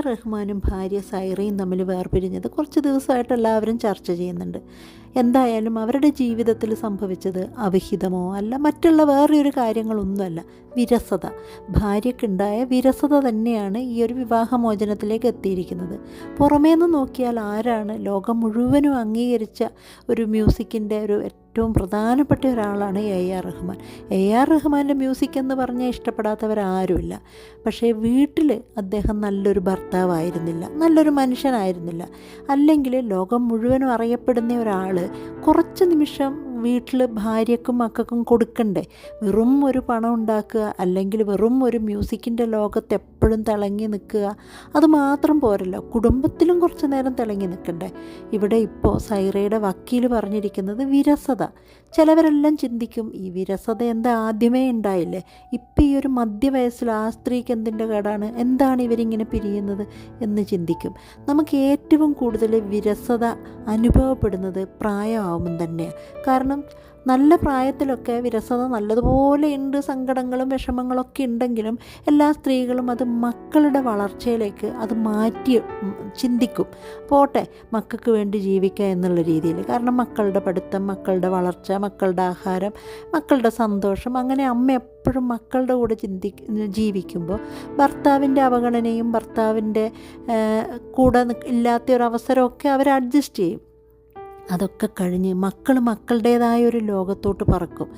റഹ്മാനും ഭാര്യ സൈറയും തമ്മിൽ വേർപിരിഞ്ഞത് കുറച്ച് ദിവസമായിട്ട് എല്ലാവരും ചർച്ച ചെയ്യുന്നുണ്ട്. എന്തായാലും അവരുടെ ജീവിതത്തിൽ സംഭവിച്ചത് അവിഹിതമോ അല്ല മറ്റുള്ള വേറൊരു കാര്യങ്ങളൊന്നുമല്ല വിരസത. ഭാര്യയ്ക്കുണ്ടായ വിരസത തന്നെയാണ് ഈ ഒരു വിവാഹമോചനത്തിലേക്ക് എത്തിയിരിക്കുന്നത്. പുറമേ നിന്ന് നോക്കിയാൽ ആരാണ് ലോകം മുഴുവനും അംഗീകരിച്ച ഒരു മ്യൂസിക്കിന്റെ ഒരു ഏറ്റവും പ്രധാനപ്പെട്ട ഒരാളാണ് A R Rahman. A R റഹ്മാന്റെ മ്യൂസിക് എന്ന് പറഞ്ഞാൽ ഇഷ്ടപ്പെടാത്തവരാരുമില്ല. പക്ഷേ വീട്ടിൽ അദ്ദേഹം നല്ലൊരു ഭർത്താവായിരുന്നില്ല നല്ലൊരു മനുഷ്യനായിരുന്നില്ല. അല്ലെങ്കിൽ ലോകം മുഴുവനും അറിയപ്പെടുന്ന ഒരാൾ കുറച്ച് നിമിഷം വീട്ടിൽ ഭാര്യക്കും മക്കൾക്കും കൊടുക്കണ്ടേ? വെറും ഒരു പണം ഉണ്ടാക്കുക അല്ലെങ്കിൽ വെറും ഒരു മ്യൂസിക്കിന്റെ ലോകത്ത് എപ്പോഴും തിളങ്ങി നിൽക്കുക അത് മാത്രം പോരല്ലോ. കുടുംബത്തിലും കുറച്ച് നേരം തിളങ്ങി നിൽക്കണ്ടേ? ഇവിടെ ഇപ്പോൾ സൈറയുടെ വക്കീൽ പറഞ്ഞിരിക്കുന്നത് വിരസത. ചിലവരെല്ലാം ചിന്തിക്കും ഈ വിരസത എന്താ ആദ്യമേ ഉണ്ടായില്ലേ? ഇപ്പം ഈ ഒരു മധ്യവയസ്സിൽ ആ സ്ത്രീക്ക് എന്തിന്റെ കേടാണ്? എന്താണ് ഇവരിങ്ങനെ പിരിയുന്നത് എന്ന് ചിന്തിക്കും. നമുക്ക് ഏറ്റവും കൂടുതൽ വിരസത അനുഭവപ്പെടുന്നത് പ്രായമാവുമ്പം തന്നെയാണ് കാരണം നല്ല പ്രായത്തിലൊക്കെ വിരസത നല്ലതുപോലെ ഉണ്ട് സങ്കടങ്ങളും വിഷമങ്ങളൊക്കെ ഉണ്ടെങ്കിലും എല്ലാ സ്ത്രീകളും അത് മക്കളുടെ വളർച്ചയിലേക്ക് അത് മാറ്റി ചിന്തിക്കും. പോട്ടെ മക്കൾക്ക് വേണ്ടി ജീവിക്കുക എന്നുള്ള രീതിയിൽ. കാരണം മക്കളുടെ പഠിത്തം മക്കളുടെ വളർച്ച മക്കളുടെ ആഹാരം മക്കളുടെ സന്തോഷം അങ്ങനെ അമ്മ എപ്പോഴും മക്കളുടെ കൂടെ ചിന്തി ജീവിക്കുമ്പോൾ ഭർത്താവിന്റെ അവഗണനയും ഭർത്താവിന്റെ കൂടെ ഇല്ലാത്ത ഒരു അവസരമൊക്കെ അവർ അഡ്ജസ്റ്റ് ചെയ്യും. അതൊക്കെ കഴിഞ്ഞ് മക്കൾ മക്കളുടേതായ ഒരു ലോകത്തോട്ട് പറക്കും.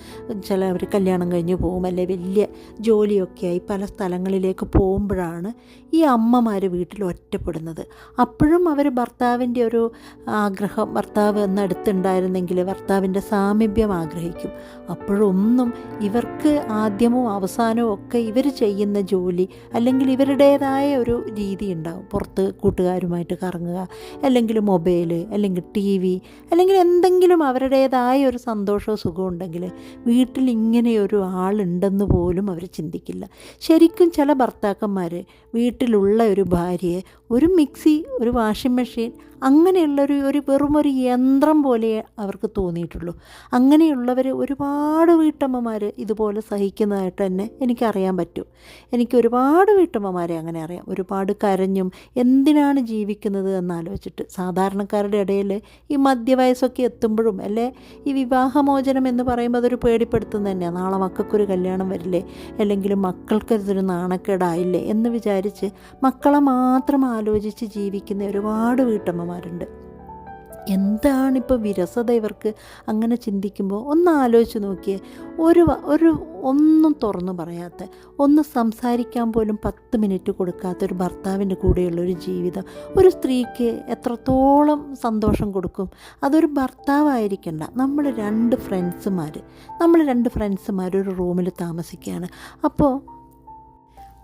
ചില അവർ കല്യാണം കഴിഞ്ഞ് പോകും അല്ലെ വലിയ ജോലിയൊക്കെ ആയി പല സ്ഥലങ്ങളിലേക്ക് പോകുമ്പോഴാണ് ഈ അമ്മമാർ വീട്ടിൽ ഒറ്റപ്പെടുന്നത്. അപ്പോഴും അവർ ഭർത്താവിന്റെ ഒരു ആഗ്രഹം ഭർത്താവ് എന്ന് അടുത്തുണ്ടായിരുന്നെങ്കിൽ ഭർത്താവിന്റെ സാമീപ്യം ആഗ്രഹിക്കും. അപ്പോഴൊന്നും ഇവർക്ക് ആദ്യമോ അവസാനമോ ഒക്കെ ഇവർ ചെയ്യുന്ന ജോലി അല്ലെങ്കിൽ ഇവരുടേതായ ഒരു രീതി ഉണ്ടാവും. പുറത്ത് കൂട്ടുകാരുമായിട്ട് കറങ്ങുക അല്ലെങ്കിൽ മൊബൈൽ അല്ലെങ്കിൽ ടി വി അല്ലെങ്കിൽ എന്തെങ്കിലും അവരുടേതായ ഒരു സന്തോഷമോ സുഖമോ ഉണ്ടെങ്കിൽ വീട്ടിൽ ഇങ്ങനെ ഒരു ആളുണ്ടെന്ന് പോലും അവർ ചിന്തിക്കില്ല. ശരിക്കും ചില ഭർത്താക്കന്മാർ വീട്ടിലുള്ള ഒരു ഭാര്യയെ ഒരു മിക്സി ഒരു വാഷിംഗ് മെഷീൻ അങ്ങനെയുള്ളൊരു ഒരു വെറും ഒരു യന്ത്രം പോലെ അവർക്ക് തോന്നിയിട്ടുള്ളൂ. അങ്ങനെയുള്ളവർ ഒരുപാട് വീട്ടമ്മമാർ ഇതുപോലെ സഹിക്കുന്നതായിട്ട് തന്നെ എനിക്കറിയാൻ പറ്റും. എനിക്ക് ഒരുപാട് വീട്ടമ്മമാരെ അങ്ങനെ അറിയാം. ഒരുപാട് കരഞ്ഞും എന്തിനാണ് ജീവിക്കുന്നത് എന്നാലോചിച്ചിട്ട് സാധാരണക്കാരുടെ ഇടയിൽ ഈ മധ്യവയസ്സൊക്കെ എത്തുമ്പോഴും അല്ലേ ഈ വിവാഹമോചനം എന്ന് പറയുമ്പോൾ അതൊരു പേടിപ്പെടുത്തുന്നത് തന്നെയാണ് നാളെ മക്കൾക്കൊരു കല്യാണം വരില്ലേ അല്ലെങ്കിൽ മക്കൾക്കതൊരു നാണക്കേടായില്ലേ എന്ന് വിചാരിച്ച് മക്കളെ മാത്രം ആലോചിച്ച് ജീവിക്കുന്ന ഒരുപാട് വീട്ടമ്മമാരുണ്ട്. എന്താണിപ്പോൾ വിരസത ഇവർക്ക് അങ്ങനെ ചിന്തിക്കുമ്പോൾ ഒന്ന് ആലോചിച്ച് നോക്കിയേ. ഒരു ഒരു ഒന്നും തുറന്നു പറയാത്ത ഒന്ന് സംസാരിക്കാൻ പോലും പത്ത് മിനിറ്റ് കൊടുക്കാത്ത ഒരു ഭർത്താവിന്റെ കൂടെയുള്ള ഒരു ജീവിതം. ഒരു സ്ത്രീക്ക് എത്രത്തോളം സന്തോഷം കൊടുക്കും? അതൊരു ഭർത്താവായിരിക്കണ്ട. നമ്മൾ രണ്ട് ഫ്രണ്ട്സുമാർ നമ്മൾ രണ്ട് ഫ്രണ്ട്സുമാർ ഒരു റൂമിൽ താമസിക്കുകയാണ്. അപ്പോൾ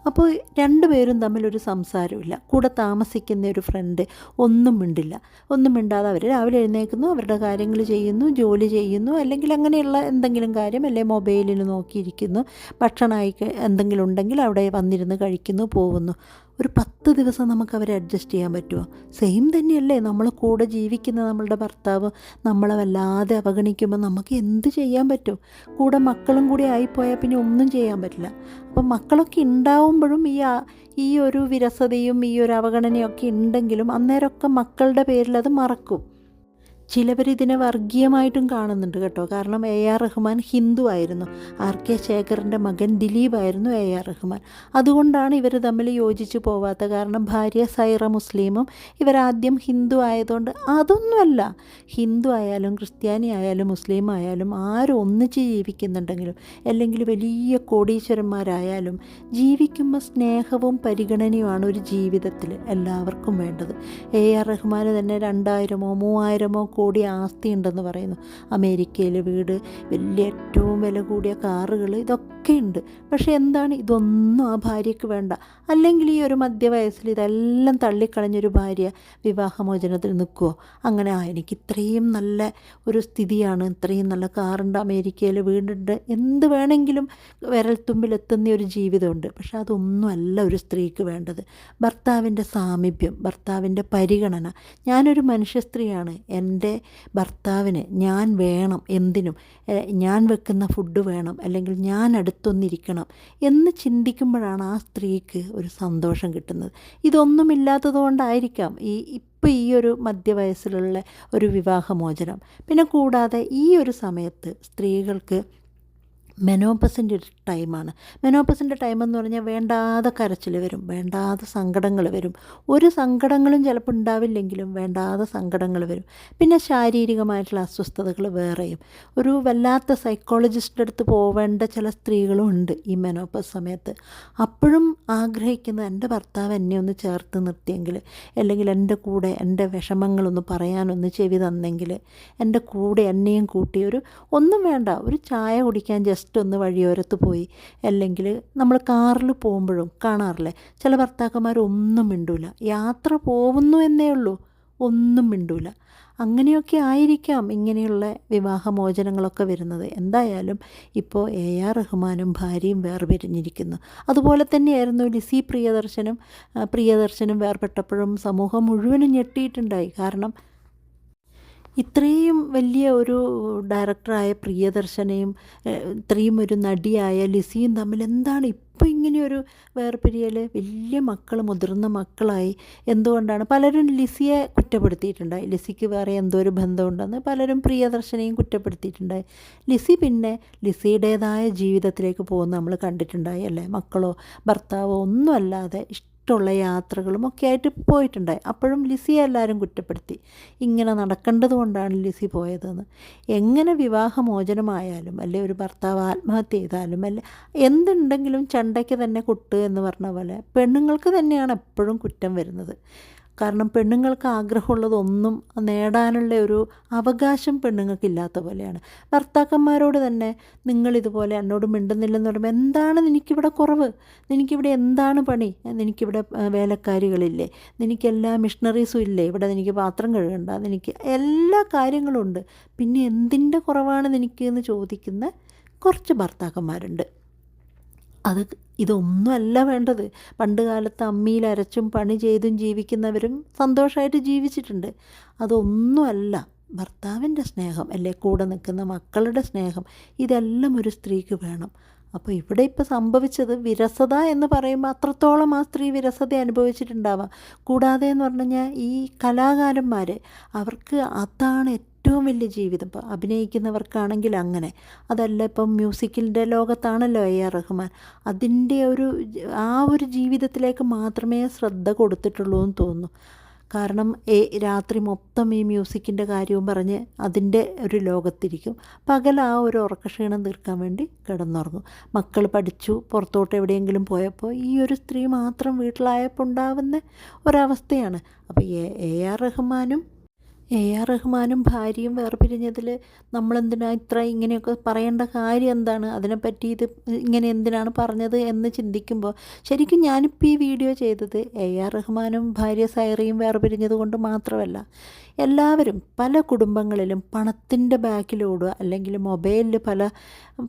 അപ്പോൾ രണ്ടുപേരും തമ്മിലൊരു സംസാരമില്ല കൂടെ താമസിക്കുന്ന ഒരു ഫ്രണ്ട് ഒന്നും മിണ്ടില്ല. ഒന്നും മിണ്ടാതെ അവർ രാവിലെ എഴുന്നേൽക്കുന്നു അവരുടെ കാര്യങ്ങൾ ചെയ്യുന്നു ജോലി ചെയ്യുന്നു അല്ലെങ്കിൽ അങ്ങനെയുള്ള എന്തെങ്കിലും കാര്യം അല്ലെങ്കിൽ മൊബൈലിൽ നോക്കിയിരിക്കുന്നു ഭക്ഷണമായി എന്തെങ്കിലും ഉണ്ടെങ്കിൽ അവിടെ വന്നിരുന്ന് കഴിക്കുന്നു പോകുന്നു. ഒരു പത്ത് ദിവസം നമുക്ക് അവരെ അഡ്ജസ്റ്റ് ചെയ്യാൻ പറ്റുമോ സെയിം തന്നെയല്ലേ നമ്മൾ കൂടെ ജീവിക്കുന്ന നമ്മളുടെ ഭർത്താവ് നമ്മളെ വല്ലാതെ അവഗണിക്കുമ്പോൾ നമുക്ക് എന്ത് ചെയ്യാൻ പറ്റും? കൂടെ മക്കളും കൂടി ആയിപ്പോയാൽ പിന്നെ ഒന്നും ചെയ്യാൻ പറ്റില്ല. അപ്പം മക്കളൊക്കെ ഉണ്ടാവുമ്പോഴും ഈ ഈ ഒരു വിരസതയും ഈ ഒരു അവഗണനയൊക്കെ ഉണ്ടെങ്കിലും അന്നേരമൊക്കെ മക്കളുടെ പേരിൽ അത് മറക്കും. ചിലവർ ഇതിനെ വർഗീയമായിട്ടും കാണുന്നുണ്ട് കേട്ടോ. കാരണം എ ആർ റഹ്മാൻ ഹിന്ദു ആയിരുന്നു. ആർ കെ ശേഖറിന്റെ മകൻ ദിലീപ് ആയിരുന്നു എ ആർ റഹ്മാൻ. അതുകൊണ്ടാണ് ഇവർ തമ്മിൽ യോജിച്ചു പോവാത്ത കാരണം ഭാര്യ സൈറ മുസ്ലിമും ഇവരാദ്യം ഹിന്ദു ആയതുകൊണ്ട് അതൊന്നുമല്ല. ഹിന്ദു ആയാലും ക്രിസ്ത്യാനി ആയാലും മുസ്ലിം ആയാലും ആരും ഒന്നിച്ച് ജീവിക്കുന്നുണ്ടെങ്കിലും അല്ലെങ്കിൽ വലിയ കോടീശ്വരന്മാരായാലും ജീവിക്കുമ്പോൾ സ്നേഹവും പരിഗണനയുമാണ് ഒരു ജീവിതത്തിൽ എല്ലാവർക്കും വേണ്ടത്. എ ആർ റഹ്മാൻ തന്നെ രണ്ടായിരമോ മൂവായിരമോ കോടി ആസ്തി ഉണ്ടെന്ന് പറയുന്നു. അമേരിക്കയിൽ വീട് വലിയ ഏറ്റവും വില കൂടിയ കാറുകൾ ഇതൊക്കെ ഉണ്ട്. പക്ഷേ എന്താണ്? ഇതൊന്നും ആ ഭാര്യയ്ക്ക് വേണ്ട. അല്ലെങ്കിൽ ഈ ഒരു മധ്യവയസ്സിൽ ഇതെല്ലാം തള്ളിക്കളഞ്ഞൊരു ഭാര്യ വിവാഹമോചനത്തിൽ നിൽക്കുമോ അങ്ങനെ ആ എനിക്ക് ഇത്രയും നല്ല ഒരു സ്ഥിതിയാണ് ഇത്രയും നല്ല കാറുണ്ട് അമേരിക്കയിൽ വീടുണ്ട് എന്ത് വേണമെങ്കിലും വിരൽത്തുമ്പിലെത്തുന്ന ഒരു ജീവിതമുണ്ട്. പക്ഷെ അതൊന്നും അല്ല ഒരു സ്ത്രീക്ക് വേണ്ടത്. ഭർത്താവിന്റെ സാമീപ്യം ഭർത്താവിന്റെ പരിഗണന. ഞാനൊരു മനുഷ്യ സ്ത്രീയാണ്. എന്റെ എന്റെ ഭർത്താവിന് ഞാൻ വേണം എന്തിനും ഞാൻ വെക്കുന്ന ഫുഡ് വേണം അല്ലെങ്കിൽ ഞാൻ അടുത്തൊന്നിരിക്കണം എന്ന് ചിന്തിക്കുമ്പോഴാണ് ആ സ്ത്രീക്ക് ഒരു സന്തോഷം കിട്ടുന്നത്. ഇതൊന്നുമില്ലാത്തത് കൊണ്ടായിരിക്കാം ഈ ഇപ്പോൾ ഈ ഒരു മധ്യവയസ്സിലുള്ള ഒരു വിവാഹമോചനം. പിന്നെ കൂടാതെ ഈ ഒരു സമയത്ത് സ്ത്രീകൾക്ക് മെനോപ്പസിന്റെ ഒരു ടൈമാണ് മെനോപ്പസിന്റെ ടൈം എന്ന് പറഞ്ഞാൽ വേണ്ടാതെ കരച്ചിൽ വരും വേണ്ടാതെ സങ്കടങ്ങൾ വരും. ഒരു സങ്കടങ്ങളും ചിലപ്പോൾ ഉണ്ടാവില്ലെങ്കിലും വേണ്ടാതെ സങ്കടങ്ങൾ വരും. പിന്നെ ശാരീരികമായിട്ടുള്ള അസ്വസ്ഥതകൾ വേറെയും. ഒരു വല്ലാത്ത സൈക്കോളജിസ്റ്റിന്റെ അടുത്ത് പോവേണ്ട ചില സ്ത്രീകളും ഉണ്ട് ഈ മെനോപ്പസ് സമയത്ത്. അപ്പോഴും ആഗ്രഹിക്കുന്നത് എന്റെ ഭർത്താവ് എന്നെ ഒന്ന് ചേർത്ത് നിർത്തിയെങ്കിൽ അല്ലെങ്കിൽ എന്റെ കൂടെ എന്റെ വിഷമങ്ങളൊന്ന് പറയാനൊന്ന് ചെവി തന്നെങ്കിൽ എന്റെ കൂടെ എന്നെയും കൂട്ടി ഒരു ഒന്നും വേണ്ട ഒരു ചായ കുടിക്കാൻ ജസ്റ്റ് ഒന്ന് വഴിയോരത്ത് പോയി. അല്ലെങ്കിൽ നമ്മൾ കാറിൽ പോകുമ്പോഴും കാണാറില്ലേ? ചില ഭർത്താക്കന്മാർ ഒന്നും മിണ്ടൂല. യാത്ര പോകുന്നു എന്നേ ഉള്ളൂ. ഒന്നും മിണ്ടൂല. അങ്ങനെയൊക്കെ ആയിരിക്കാം ഇങ്ങനെയുള്ള വിവാഹമോചനങ്ങളൊക്കെ വരുന്നത്. എന്തായാലും ഇപ്പോൾ എ ആർ റഹ്മാനും ഭാര്യയും വേർപിരിഞ്ഞിരിക്കുന്നു. അതുപോലെ തന്നെയായിരുന്നു ലിസി പ്രിയദർശനും പ്രിയദർശനും വേർപെട്ടപ്പോഴും സമൂഹം മുഴുവനും ഞെട്ടിയിട്ടുണ്ടായി. കാരണം ഇത്രയും വലിയ ഒരു ഡയറക്ടറായ പ്രിയദർശനയും ഇത്രയും ഒരു നടിയായ ലിസിയും തമ്മിൽ എന്താണ് ഇപ്പോൾ ഇങ്ങനെയൊരു വേർപിരിയൽ വലിയ മക്കൾ മുതിർന്ന മക്കളായി. എന്തുകൊണ്ടാണ്? പലരും ലിസിയെ കുറ്റപ്പെടുത്തിയിട്ടുണ്ടായി. ലിസിക്ക് വേറെ എന്തോ ഒരു ബന്ധമുണ്ടെന്ന് പലരും പ്രിയദർശനെയും കുറ്റപ്പെടുത്തിയിട്ടുണ്ടായി. ലിസി പിന്നെ ലിസിയുടേതായ ജീവിതത്തിലേക്ക് പോകുന്ന നമ്മൾ കണ്ടിട്ടുണ്ടായി അല്ലേ? മക്കളോ ഭർത്താവോ ഒന്നുമല്ലാതെ ഇഷ്ടമുള്ള യാത്രകളും ഒക്കെ ആയിട്ട് പോയിട്ടുണ്ടായി. അപ്പോഴും ലിസിയെ എല്ലാവരും കുറ്റപ്പെടുത്തി. ഇങ്ങനെ നടക്കേണ്ടത് കൊണ്ടാണ് ലിസി പോയതെന്ന്. എങ്ങനെ വിവാഹമോചനമായാലും അല്ലെ ഒരു ഭർത്താവ് ആത്മഹത്യ ചെയ്താലും അല്ലെ എന്തുണ്ടെങ്കിലും ചണ്ടയ്ക്ക് തന്നെ കുട്ട് എന്ന് പറഞ്ഞ പോലെ പെണ്ണുങ്ങൾക്ക് തന്നെയാണ് എപ്പോഴും കുറ്റം വരുന്നത്. കാരണം പെണ്ണുങ്ങൾക്ക് ആഗ്രഹമുള്ളതൊന്നും നേടാനുള്ള ഒരു അവകാശം പെണ്ണുങ്ങൾക്ക് ഇല്ലാത്ത പോലെയാണ്. ഭർത്താക്കന്മാരോട് തന്നെ നിങ്ങളിതുപോലെ എന്നോട് മിണ്ടുന്നില്ലെന്ന് പറയുമ്പോൾ എന്താണ് നിനക്കിവിടെ കുറവ്? നിനക്കിവിടെ എന്താണ് പണി? നിനക്കിവിടെ വേലക്കാരികളില്ലേ? നിനക്കെല്ലാ മിഷണറീസും ഇല്ലേ? ഇവിടെ നിനക്ക് പാത്രം കഴുകണ്ട. നിനക്ക് എല്ലാ കാര്യങ്ങളും ഉണ്ട്. പിന്നെ എന്തിന്റെ കുറവാണ് നിനക്ക്? എന്ന് ചോദിക്കുന്ന കുറച്ച് ഭർത്താക്കന്മാരുണ്ട്. അത് ഇതൊന്നുമല്ല വേണ്ടത്. പണ്ട് കാലത്ത് അമ്മിയിൽ അരച്ചും പണി ചെയ്തും ജീവിക്കുന്നവരും സന്തോഷമായിട്ട് ജീവിച്ചിട്ടുണ്ട്. അതൊന്നുമല്ല. ഭർത്താവിന്റെ സ്നേഹം അല്ലെ? കൂടെ നിൽക്കുന്ന മക്കളുടെ സ്നേഹം. ഇതെല്ലാം ഒരു സ്ത്രീക്ക് വേണം. അപ്പോൾ ഇവിടെ ഇപ്പോൾ സംഭവിച്ചത് വിരസത എന്ന് പറയുമ്പോൾ അത്രത്തോളം ആ സ്ത്രീ വിരസത അനുഭവിച്ചിട്ടുണ്ടാവാം. കൂടാതെ എന്ന് പറഞ്ഞു കഴിഞ്ഞാൽ ഈ കലാകാരന്മാർ അവർക്ക് അതാണ് ഏറ്റവും വലിയ ജീവിതം. ഇപ്പോൾ അഭിനയിക്കുന്നവർക്കാണെങ്കിൽ അങ്ങനെ. അതല്ല ഇപ്പം മ്യൂസിക്കിന്റെ ലോകത്താണല്ലോ എ ആർ റഹ്മാൻ. അതിന്റെ ഒരു ആ ഒരു ജീവിതത്തിലേക്ക് മാത്രമേ ശ്രദ്ധ കൊടുത്തിട്ടുള്ളൂ എന്ന് തോന്നുന്നു. കാരണം ഏ രാത്രി മൊത്തം ഈ മ്യൂസിക്കിന്റെ കാര്യവും പറഞ്ഞ് അതിന്റെ ഒരു ലോകത്തിരിക്കും. പകൽ ആ ഒരു ഉറക്കക്ഷീണം തീർക്കാൻ വേണ്ടി കിടന്നുറങ്ങും. മക്കൾ പഠിച്ചു പുറത്തോട്ട് എവിടെയെങ്കിലും പോയപ്പോൾ ഈ ഒരു സ്ത്രീ മാത്രം വീട്ടിലായപ്പോൾ ഉണ്ടാവുന്ന ഒരവസ്ഥയാണ്. അപ്പോൾ എ ആർ റഹ്മാനും എ ആർ റഹ്മാനും ഭാര്യയും വേർപിരിഞ്ഞതിൽ നമ്മളെന്തിനാ ഇത്ര ഇങ്ങനെയൊക്കെ പറയേണ്ട കാര്യം എന്താണ്? അതിനെപ്പറ്റി ഇത് ഇങ്ങനെ എന്തിനാണ് പറഞ്ഞത് എന്ന് ചിന്തിക്കുമ്പോൾ ശരിക്കും ഞാനിപ്പോൾ ഈ വീഡിയോ ചെയ്തത് എ ആർ റഹ്മാനും ഭാര്യ സൈറയും വേർപിരിഞ്ഞത് കൊണ്ട് മാത്രമല്ല. എല്ലാവരും പല കുടുംബങ്ങളിലും പണത്തിന്റെ ബാക്കിലോടുക അല്ലെങ്കിൽ മൊബൈലിൽ പല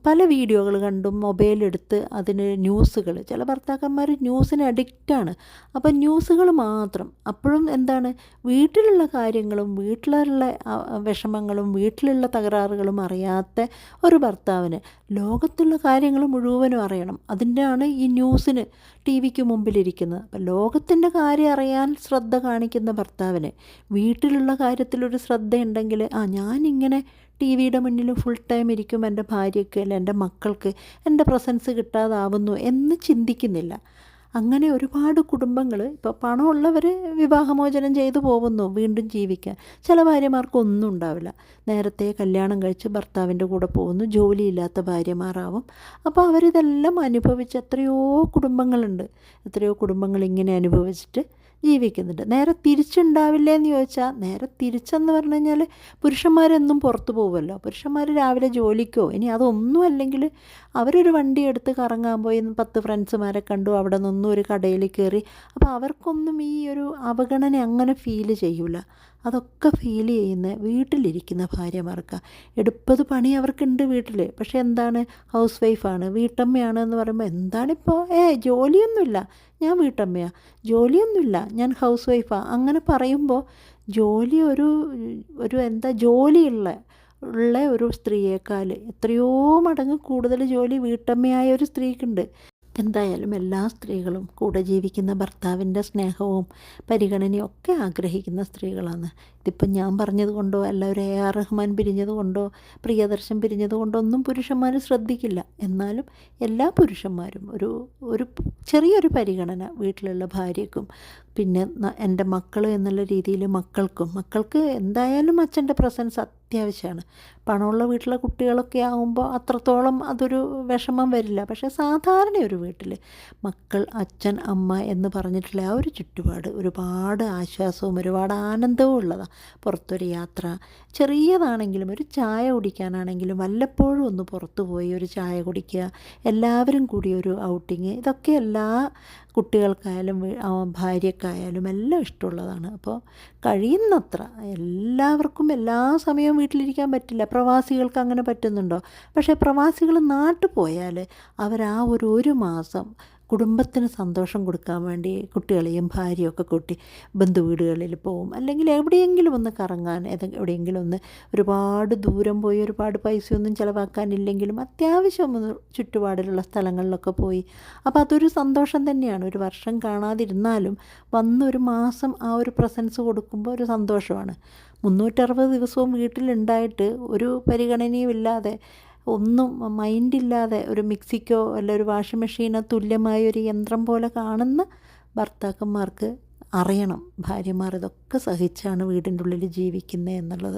പല വീഡിയോകൾ കണ്ടും മൊബൈലെടുത്ത് അതിന് ന്യൂസുകൾ. ചില ഭർത്താക്കന്മാർ ന്യൂസിന് അഡിക്റ്റാണ് അപ്പോൾ ന്യൂസുകൾ മാത്രം. അപ്പോഴും എന്താണ്? വീട്ടിലുള്ള കാര്യങ്ങളും വീട്ടിലുള്ള വിഷമങ്ങളും വീട്ടിലുള്ള തകരാറുകളും അറിയാത്ത ഒരു ഭർത്താവിന് ലോകത്തുള്ള കാര്യങ്ങൾ മുഴുവനും അറിയണം. അതിന്റെയാണ് ഈ ന്യൂസിന് ടി വിക്ക് മുമ്പിലിരിക്കുന്നത്. അപ്പം ലോകത്തിന്റെ കാര്യം അറിയാൻ ശ്രദ്ധ കാണിക്കുന്ന ഭർത്താവിന് വീട്ടിലുള്ള കാര്യത്തിലൊരു ശ്രദ്ധയുണ്ടെങ്കിൽ ആ ഞാനിങ്ങനെ ടി വിയുടെ മുന്നിൽ ഫുൾ ടൈം ഇരിക്കും എന്റെ ഭാര്യയ്ക്ക് അല്ല എന്റെ മക്കൾക്ക് എന്റെ പ്രസൻസ് കിട്ടാതാവുന്നു എന്ന് ചിന്തിക്കുന്നില്ല. അങ്ങനെ ഒരുപാട് കുടുംബങ്ങൾ ഇപ്പോൾ പണമുള്ളവർ വിവാഹമോചനം ചെയ്തു പോകുന്നു വീണ്ടും ജീവിക്കാൻ. ചില ഭാര്യമാർക്ക് ഒന്നും ഉണ്ടാവില്ല. നേരത്തെ കല്യാണം കഴിച്ച് ഭർത്താവിന്റെ കൂടെ പോകുന്നു ജോലിയില്ലാത്ത ഭാര്യമാരാവും. അപ്പോൾ അവരിതെല്ലാം അനുഭവിച്ച് എത്രയോ കുടുംബങ്ങളുണ്ട്. എത്രയോ കുടുംബങ്ങൾ ഇങ്ങനെ അനുഭവിച്ചിട്ട് ജീവിക്കുന്നുണ്ട്. നേരെ തിരിച്ചുണ്ടാവില്ലേ എന്ന് ചോദിച്ചാൽ നേരെ തിരിച്ചെന്ന് പറഞ്ഞു കഴിഞ്ഞാൽ പുരുഷന്മാരെന്നും പുറത്തു പോകുമല്ലോ. പുരുഷന്മാർ രാവിലെ ജോലിക്കോ ഇനി അതൊന്നും അല്ലെങ്കിൽ അവരൊരു വണ്ടി എടുത്ത് കറങ്ങാൻ പോയി പത്ത് ഫ്രണ്ട്സുമാരെ കണ്ടു അവിടെ നിന്നും ഒരു കടയിൽ കയറി. അപ്പോൾ അവർക്കൊന്നും ഈ ഒരു അവഗണന അങ്ങനെ ഫീൽ ചെയ്യൂല. അതൊക്കെ ഫീൽ ചെയ്യുന്ന വീട്ടിലിരിക്കുന്ന ഭാര്യമാർക്ക്. എടുപ്പത് പണി അവർക്കുണ്ട് വീട്ടിൽ പക്ഷേ എന്താണ്? ഹൗസ് വൈഫാണ് വീട്ടമ്മയാണ് എന്ന് പറയുമ്പോൾ എന്താണിപ്പോൾ ഏ ജോലിയൊന്നുമില്ല. ഞാൻ വീട്ടമ്മയാണ് ജോലിയൊന്നുമില്ല. ഞാൻ ഹൗസ് വൈഫാണ് അങ്ങനെ പറയുമ്പോൾ ജോലി ഒരു ഒരു എന്താ ജോലിയുള്ള ഉള്ള ഒരു സ്ത്രീയേക്കാൾ എത്രയോ മടങ്ങ് കൂടുതൽ ജോലി വീട്ടമ്മയായ ഒരു സ്ത്രീക്കുണ്ട്. എന്തായാലും എല്ലാ സ്ത്രീകളും കൂടെ ജീവിക്കുന്ന ഭർത്താവിന്റെ സ്നേഹവും പരിഗണനയും ഒക്കെ ആഗ്രഹിക്കുന്ന സ്ത്രീകളാണ്. ഇതിപ്പം ഞാൻ പറഞ്ഞത് കൊണ്ടോ അല്ല ഒരു എ ആർ റഹ്മാൻ പിരിഞ്ഞത് കൊണ്ടോ പ്രിയദർശൻ പിരിഞ്ഞത് കൊണ്ടോ ഒന്നും പുരുഷന്മാർ ശ്രദ്ധിക്കില്ല. എന്നാലും എല്ലാ പുരുഷന്മാരും ഒരു ഒരു ചെറിയൊരു പരിഗണന വീട്ടിലുള്ള ഭാര്യക്കും പിന്നെ എന്റെ മക്കൾ എന്നുള്ള രീതിയിൽ മക്കൾക്കും മക്കൾക്ക് എന്തായാലും അച്ഛന്റെ പ്രസൻസ് അത്യാവശ്യമാണ്. പണമുള്ള വീട്ടിലെ കുട്ടികളൊക്കെ ആകുമ്പോൾ അത്രത്തോളം അതൊരു വിഷമം വരില്ല. പക്ഷേ സാധാരണ ഒരു വീട്ടിൽ മക്കൾ അച്ഛൻ അമ്മ എന്ന് പറഞ്ഞിട്ടുള്ള ആ ഒരു ചുറ്റുപാട് ഒരുപാട് ആശ്വാസവും ഒരുപാട് ആനന്ദവും ഉള്ളതാണ്. പുറത്തൊരു യാത്ര. ചെറിയതാണെങ്കിലും ഒരു ചായ കുടിക്കാനാണെങ്കിലും വല്ലപ്പോഴും ഒന്ന് പുറത്തു പോയി ഒരു ചായ കുടിക്കുക. എല്ലാവരും കൂടി ഒരു ഔട്ടിങ്. ഇതൊക്കെ എല്ലാ കുട്ടികൾക്കായാലും ഭാര്യക്കായാലും എല്ലാം ഇഷ്ടമുള്ളതാണ്. അപ്പോൾ കഴിയുന്നത്ര എല്ലാവർക്കും എല്ലാ സമയവും വീട്ടിലിരിക്കാൻ പറ്റില്ല. പ്രവാസികൾക്ക് അങ്ങനെ പറ്റുന്നുണ്ടോ? പക്ഷേ പ്രവാസികൾ നാട്ടിൽ പോയാൽ അവർ ആ ഒരു ഒരു മാസം കുടുംബത്തിന് സന്തോഷം കൊടുക്കാൻ വേണ്ടി കുട്ടികളെയും ഭാര്യയും ഒക്കെ കൂട്ടി ബന്ധുവീടുകളിൽ പോവും. അല്ലെങ്കിൽ എവിടെയെങ്കിലും ഒന്ന് കറങ്ങാൻ എവിടെയെങ്കിലും ഒന്ന് ഒരുപാട് ദൂരം പോയി ഒരുപാട് പൈസയൊന്നും ചിലവാക്കാനില്ലെങ്കിലും അത്യാവശ്യം ഒന്ന് ചുറ്റുപാടിലുള്ള സ്ഥലങ്ങളിലൊക്കെ പോയി. അപ്പോൾ അതൊരു സന്തോഷം തന്നെയാണ്. ഒരു വർഷം കാണാതിരുന്നാലും വന്നൊരു മാസം ആ ഒരു പ്രസൻസ് കൊടുക്കുമ്പോൾ ഒരു സന്തോഷമാണ്. മുന്നൂറ്ററുപത് ദിവസവും വീട്ടിലുണ്ടായിട്ട് ഒരു പരിഗണനയും ഇല്ലാതെ ഒന്നും മൈൻഡില്ലാതെ ഒരു മിക്സിക്കോ അല്ല ഒരു വാഷിംഗ് മെഷീനോ തുല്യമായ ഒരു യന്ത്രം പോലെ കാണുന്ന ഭർത്താക്കന്മാർക്ക് അറിയണം. ഭാര്യമാർ ഇതൊക്കെ സഹിച്ചാണ് വീടിന്റെ ഉള്ളിൽ ജീവിക്കുന്നത് എന്നുള്ളത്.